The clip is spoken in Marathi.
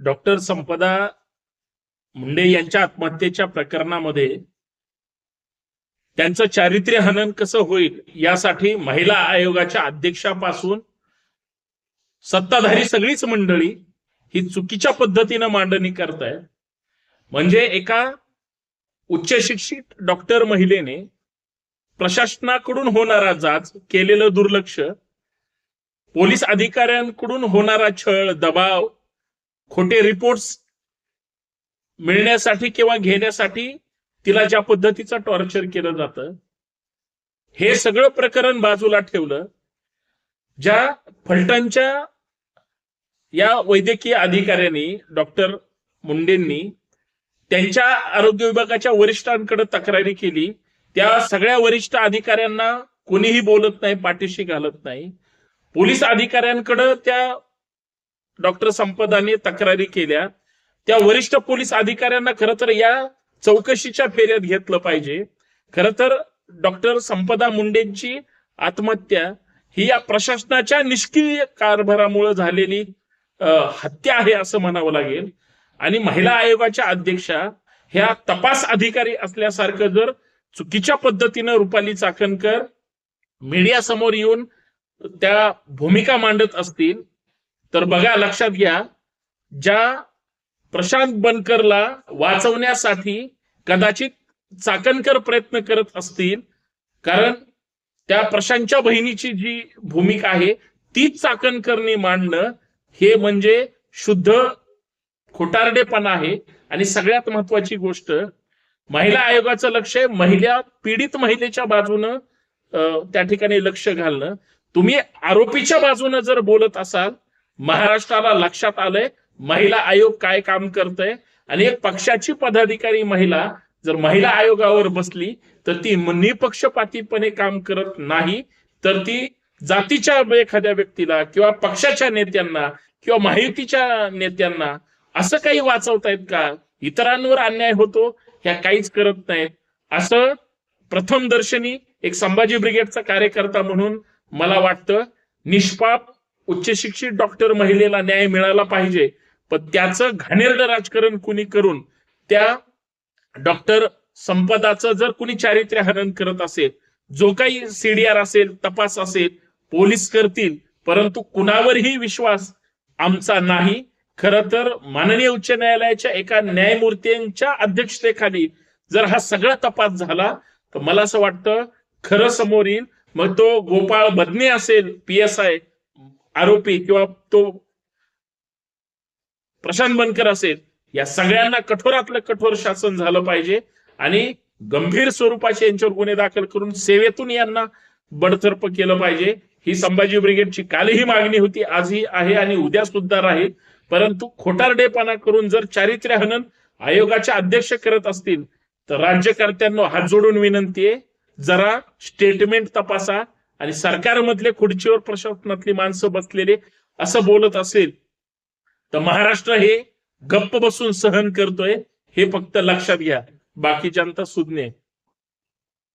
डॉक्टर संपदा मुंडे यांच्या आत्महत्येच्या प्रकरणामध्ये त्यांचं चारित्र्य हनन कसं होईल यासाठी महिला आयोगाच्या अध्यक्षापासून सत्ताधारी सगळीच मंडळी ही चुकीच्या पद्धतीनं मांडणी करतायत. म्हणजे एका उच्च शिक्षित डॉक्टर महिलेने प्रशासनाकडून होणारा जाच केलेलं दुर्लक्ष पोलीस अधिकाऱ्यांकडून होणारा छळ दबाव खोटे रिपोर्ट्स मिळण्यासाठी किंवा घेण्यासाठी तिला ज्या पद्धतीचं टॉर्चर केलं जातं हे सगळं प्रकरण बाजूला ठेवलं ज्या फलटणच्या या वैद्यकीय अधिकाऱ्यांनी डॉक्टर मुंडेंनी त्यांच्या आरोग्य विभागाच्या वरिष्ठांकडे तक्रारी केली. त्या सगळ्या वरिष्ठ अधिकाऱ्यांना कोणीही बोलत नाही पाठीशी घालत नाही. पोलीस अधिकाऱ्यांकडे त्या डॉक्टर संपदाने तक्रारी केल्या. त्या वरिष्ठ पोलीस अधिकाऱ्यांना खरं तर या चौकशीच्या फेऱ्यात घेतलं पाहिजे. खर तर डॉक्टर संपदा मुंडेंची आत्महत्या ही या प्रशासनाच्या निष्क्रिय कारभारामुळे झालेली हत्या आहे असं म्हणावं लागेल. आणि महिला आयोगाच्या अध्यक्षा ह्या तपास अधिकारी असल्यासारखं जर चुकीच्या पद्धतीनं रुपाली चाकणकर मीडिया समोर येऊन त्या भूमिका मांडत असतील तर बघा लक्षात घ्या ज्या प्रशांत बनकरला वाचवण्यासाठी कदाचित चाकणकर प्रयत्न करत असतील कारण त्या प्रशांतच्या बहिणीची जी भूमिका आहे तीच चाकणकरनी मांडणं हे म्हणजे शुद्ध खोटारडेपणा आहे. आणि सगळ्यात महत्वाची गोष्ट महिला आयोगाचं लक्ष आहे महिला पीडित महिलेच्या बाजूनं त्या ठिकाणी लक्ष घालणं. तुम्ही आरोपीच्या बाजूनं जर बोलत असाल महाराष्ट्राला लक्षात आलंय महिला आयोग काय काम करतय? आणि एक पक्षाची पदाधिकारी महिला जर महिला आयोगावर बसली तर ती निपक्षपातीपणे काम करत नाही तर ती जातीच्या एखाद्या व्यक्तीला किंवा पक्षाच्या नेत्यांना किंवा माहितीच्या नेत्यांना असं काही वाचवतायत का? इतरांवर अन्याय होतो? ह्या काहीच करत नाहीत. असं प्रथम दर्शनी एक संभाजी ब्रिगेडचा कार्यकर्ता म्हणून मला वाटतं निष्पाप उच्च शिक्षित डॉक्टर महिलेला न्याय मिळाला पाहिजे. पण त्याचं घाणेरडं राजकारण कुणी करून त्या डॉक्टर संपदाचं जर कुणी चारित्र्य हनन करत असेल जो काही सीडीआर असेल तपास असेल पोलीस करतील परंतु कुणावरही विश्वास आमचा नाही. खरं तर माननीय उच्च न्यायालयाच्या एका न्यायमूर्तींच्या अध्यक्षतेखाली जर हा सगळा तपास झाला तर मला असं वाटतं खरं समोर येईल मग तो गोपाळ बदने असेल पी एस आय आरोपी किंवा तो प्रशांत बनकर असेल या सगळ्यांना कठोरातलं कठोर शासन झालं पाहिजे आणि गंभीर स्वरूपाचे यांच्यावर गुन्हे दाखल करून सेवेतून यांना बडतर्फ केलं पाहिजे. ही संभाजी ब्रिगेडची कालही मागणी होती आजही आहे आणि उद्या सुद्धा राहील. परंतु खोटारडेपणा करून जर चारित्र्य हनन आयोगाचे अध्यक्ष करत असतील तर राज्यकर्त्यांना हात जोडून विनंती आहे जरा स्टेटमेंट तपासा. आणि सरकारमधले खुर्चीवर प्रशासनातली माणसं बसलेले असं बोलत असेल तर महाराष्ट्र हे गप्प बसून सहन करतोय हे फक्त लक्षात घ्या. बाकी जनता सुज्ञ आहे.